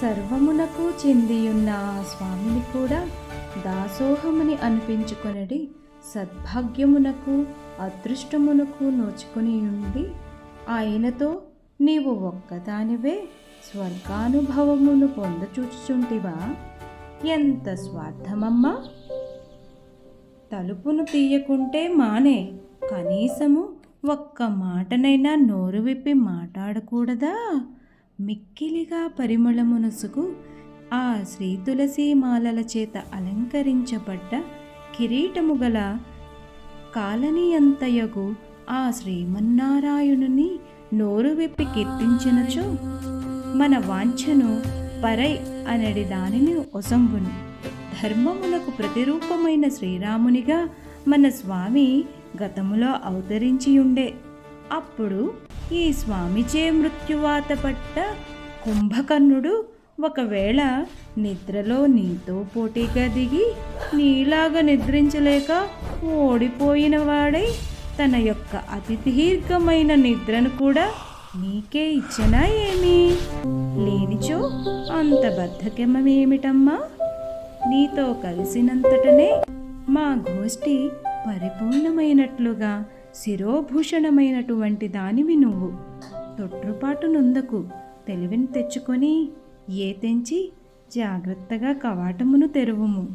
సర్వమునకు చెందియున్న ఆ స్వామిని కూడా దాసోహముని అనిపించుకొనడి సద్భాగ్యమునకు అదృష్టమునకు నోచుకుని ఉండి ఆయనతో నీవు ఒక్కదానివే స్వర్గానుభవమును పొందచూచుచుంటివా? ఎంత స్వార్థమమ్మా! తలుపును తీయకుంటే మానే కనీసము ఒక్క మాటనైనా నోరు విప్పి మాట్లాడకూడదా? మిక్కిలిగా పరిమళమునసుకు ఆ శ్రీ తులసీమాలల చేత అలంకరించబడ్డ కిరీటము గల కాలనీయంతయగు ఆ శ్రీమన్నారాయణుని నోరు విప్పి కీర్తించినచో మన వాంఛను పరై అనడి దానిని ఒసంగును ధర్మమునకు ప్రతిరూపమైన శ్రీరామునిగా మన స్వామి గతములో అవతరించి ఉండే అప్పుడు ఈ స్వామిచే మృత్యువాత పట్ట కుంభకర్ణుడు ఒకవేళ నిద్రలో నీతో పోటీగా దిగి నీలాగా నిద్రించలేక ఓడిపోయిన వాడై తన యొక్క అతి దీర్ఘమైన నిద్రను కూడా నీకే ఇచ్చనా ఏమి? లేనిచో అంత బద్ధకమేమిటమ్మా నీతో కలిసినంతటనే మా గోష్ఠి పరిపూర్ణమైనట్లుగా శిరోభూషణమైనటువంటి దానివి నువ్వు. తొట్రుపాటు నుందకు తెలివిని తెచ్చుకొని ఏ తెంచి జాగ్రత్తగా కవాటమును తెరువుము.